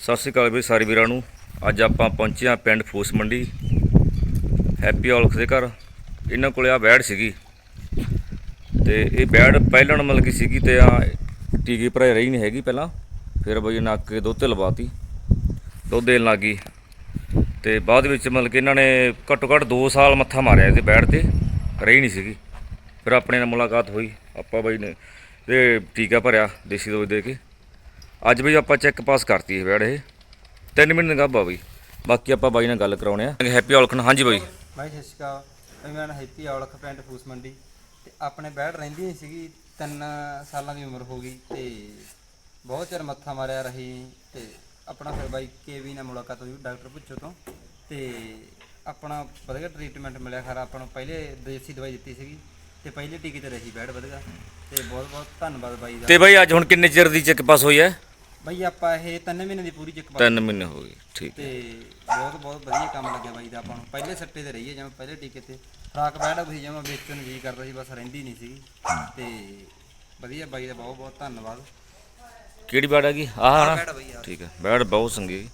ਸਤਿ ਸ਼੍ਰੀ ਅਕਾਲ ਵੀ ਸਾਰੇ ਵੀਰਾਂ ਨੂੰ। ਅੱਜ ਆਪਾਂ ਪਹੁੰਚੇ ਹਾਂ ਪਿੰਡ ਫੂਸ ਮੰਡੀ। ਹੈਪੀ ਔਲਖ ਦੇ ਘਰ। ਇਹਨਾਂ ਕੋਲੇ ਆ ਬੈੜ ਸੀਗੀ। ਤੇ ਇਹ ਬੈੜ ਪਹਿਲਾਂ ਮਤਲਬ ਕਿ ਸੀਗੀ ਤੇ ਆ ਟੀਕੇ ਭਰਾਈ ਰਹੀ ਨਹੀਂ ਹੈਗੀ ਪਹਿਲਾਂ। ਫਿਰ ਬਈ ਨੱਕ ਕੇ ਦੁੱਧ ਤੇ ਲਵਾਤੀ। ਦੁੱਧ ਦੇਣ ਲੱਗੀ ਤੇ ਬਾਅਦ ਵਿੱਚ ਮਤਲਬ ਕਿ ਇਹਨਾਂ ਨੇ ਘੱਟੋ ਘੱਟ 2 ਸਾਲ ਮੱਥਾ ਮਾਰਿਆ ਇਹਦੇ ਬੈੜ ਤੇ। ਰਹੀ ਨਹੀਂ ਸੀਗੀ। ਫਿਰ ਆਪਣੇ ਨਾਲ ਮੁਲਾਕਾਤ ਹੋਈ। ਆਪਾਂ ਬਈ ਨੇ ਤੇ ਟੀਕਾ ਭਰਿਆ ਦੇਸੀ ਦਵਾਈ ਦੇ ਕੇ। ਅੱਜ ਵੀ ਆਪਾਂ ਚੈੱਕ ਪਾਸ ਕਰਤੀ ਇਹ। ਬੈੜ ਇਹ 3 ਮਿੰਟ ਗੱਭਾ ਬਈ। ਬਾਕੀ ਆਪਾਂ ਬਾਈ ਨਾਲ ਗੱਲ ਕਰਾਉਣੇ ਆ। ਹੈਪੀ ਔਲਖਣ ਹਾਂਜੀ ਬਾਈ। ਭਾਈ ਸਤਿ ਸ਼੍ਰੀ ਅਕਾਲ। ਭਾਈ ਮੈਂ ਹੈਪੀ ਔਲਖ ਪਿੰਡ ਫੂਸ ਮੰਡੀ। ਤੇ ਆਪਣੇ ਬੈਠ ਰਹਿੰਦੀ ਨਹੀਂ ਸੀਗੀ। ਤਿੰਨ ਸਾਲਾਂ ਦੀ ਉਮਰ ਹੋ ਗਈ ਤੇ ਬਹੁਤ ਚਿਰ ਮੱਥਾ ਮਾਰਿਆ ਰਹੀ। ਤੇ ਆਪਣਾ ਫਿਰ ਬਾਈ ਕੇਵੀ ਨਾਲ ਮੁਲਾਕਾਤ ਹੋਈ ਡਾਕਟਰ ਪੁੱਛੋ ਤੋਂ। ਤੇ ਆਪਣਾ ਵਧੀਆ ਟ੍ਰੀਟਮੈਂਟ ਮਿਲਿਆ ਖਰਾ। ਆਪਾਂ ਨੂੰ ਪਹਿਲੇ ਦੇਸੀ ਦਵਾਈ ਦਿੱਤੀ ਸੀਗੀ। ਤੇ ਪਹਿਲੇ ਟੀਕੇ ਤੇ ਰਹੀ ਬੈਠ ਵਧੀਆ। ਤੇ ਬਹੁਤ ਬਹੁਤ ਧੰਨਵਾਦ ਬਾਈ ਦਾ। ਤੇ ਬਾਈ ਅੱਜ ਹੁਣ ਕਿੰਨੇ ਚਿਰ ਦੀ ਚੈੱਕ ਪਾਸ ਹੋਈ ਹੈ? ਬਾਈ ਆਪਾਂ ਇਹ ਤਿੰਨ ਮਹੀਨੇ ਦੀ ਪੂਰੀ ਚੈੱਕ 3 ਮਹੀਨੇ ਹੋ ਗਏ ਠੀਕ ਹੈ। ਤੇ ਬਹੁਤ ਬਹੁਤ ਵਧੀਆ ਕੰਮ ਲੱਗਿਆ ਬਾਈ ਦਾ ਆਪਾਂ ਨੂੰ। ਪਹਿਲੇ ਸੱਟੇ ਤੇ ਰਹੀਏ ਜਿਵੇਂ ਪਹਿਲੇ ਟੀਕੇ ਤੇ। ਫਰਾਕ ਬੈਠਾ ਤੁਸੀਂ ਜਿਵੇਂ ਵੇਚਣ ਨੂੰ ਜੀ ਕਰਦਾ ਸੀ ਬਸ ਰਹਿੰਦੀ ਨਹੀਂ ਸੀ ਤੇ ਵਧੀਆ ਬਾਈ ਦਾ ਬਹੁਤ ਬਹੁਤ ਧੰਨਵਾਦ। ਕਿਹੜੀ ਬੈੜ ਹੈਗੀ ਆਹ ਬਾਈ ਆ ਠੀਕ ਹੈ ਬੈੜ ਬਹੁਤ ਸੰਗੀ।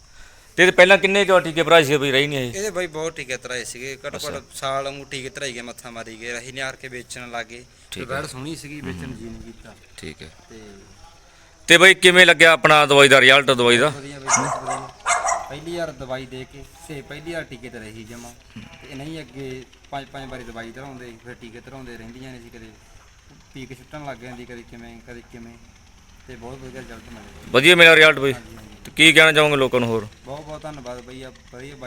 ਤੇ ਇਹਦੇ ਪਹਿਲਾਂ ਕਿੰਨੇ ਕੁ ਟੀਕੇ ਭਰਾਏ ਸੀ ਬਈ ਰਹੀ ਨਹੀਂ ਇਹ? ਇਹਦੇ ਬਾਈ ਬਹੁਤ ਟੀਕੇ ਤਰਾਏ ਸੀਗੇ। ਘੱਟੋ ਘੱਟ ਸਾਲ ਵਾਂਗੂ ਟੀਕੇ ਤਰਾਈ ਗਏ ਮੱਥਾ ਮਾਰੀ ਗਏ ਰਹੀ ਨਿਆਰ ਕੇ ਵੇਚਣ ਲੱਗੇ ਤੇ ਠੀਕ ਸੋਹਣੀ ਸੀਗੀ ਵੇਚਣ ਨੂੰ ਜੀ ਨਹੀਂ ਕੀਤਾ। ਠੀਕ ਹੈ। ਤੇ ਤੇ ਬਾਈ ਕਿਵੇਂ ਲੱਗਿਆ ਆਪਣਾ ਦਵਾਈ ਦਾ ਰਿਜ਼ਲਟ ਦਵਾਈ ਦਾ? ਵਧੀਆ ਬਾਈ ਬਹੁਤ ਵਧੀਆ ਪਹਿਲੀ ਵਾਰ ਦਵਾਈ ਦੇ ਕੇ ਸੇ ਪਹਿਲੀ ਵਾਰ ਟੀਕੇ ਤੇ ਰਹੀ ਜਮਾ। ਤੇ ਨਹੀਂ ਅੱਗੇ ਪੰਜ ਪੰਜ ਵਾਰੀ ਦਵਾਈ ਧਰਾਉਂਦੇ ਫਿਰ ਟੀਕੇ ਧਰਾਉਂਦੇ ਰਹਿੰਦੀਆਂ ਨੇ ਸੀ ਕਦੇ। ਪੀਕ ਛੁੱਟਣ ਲੱਗ ਜਾਂਦੀ ਕਦੇ ਕਿਵੇਂ ਕਦੇ ਕਿਵੇਂ। ਤੇ ਬਹੁਤ ਵਧੀਆ ਰਿਜ਼ਲਟ ਮਿਲਿਆ। ਵਧੀਆ ਮਿਲਿਆ ਰਿਜ਼ਲਟ ਬਾਈ। ਹਾਂਜੀ ਕੀ ਕਹਿਣਾ ਚਾਹੋਗੇ ਲੋਕਾਂ ਨੂੰ ਹੋਰ? ਬਹੁਤ ਬਹੁਤ ਧੰਨਵਾਦ ਬਈ ਆ ਵਧੀਆ ਬਾਈ।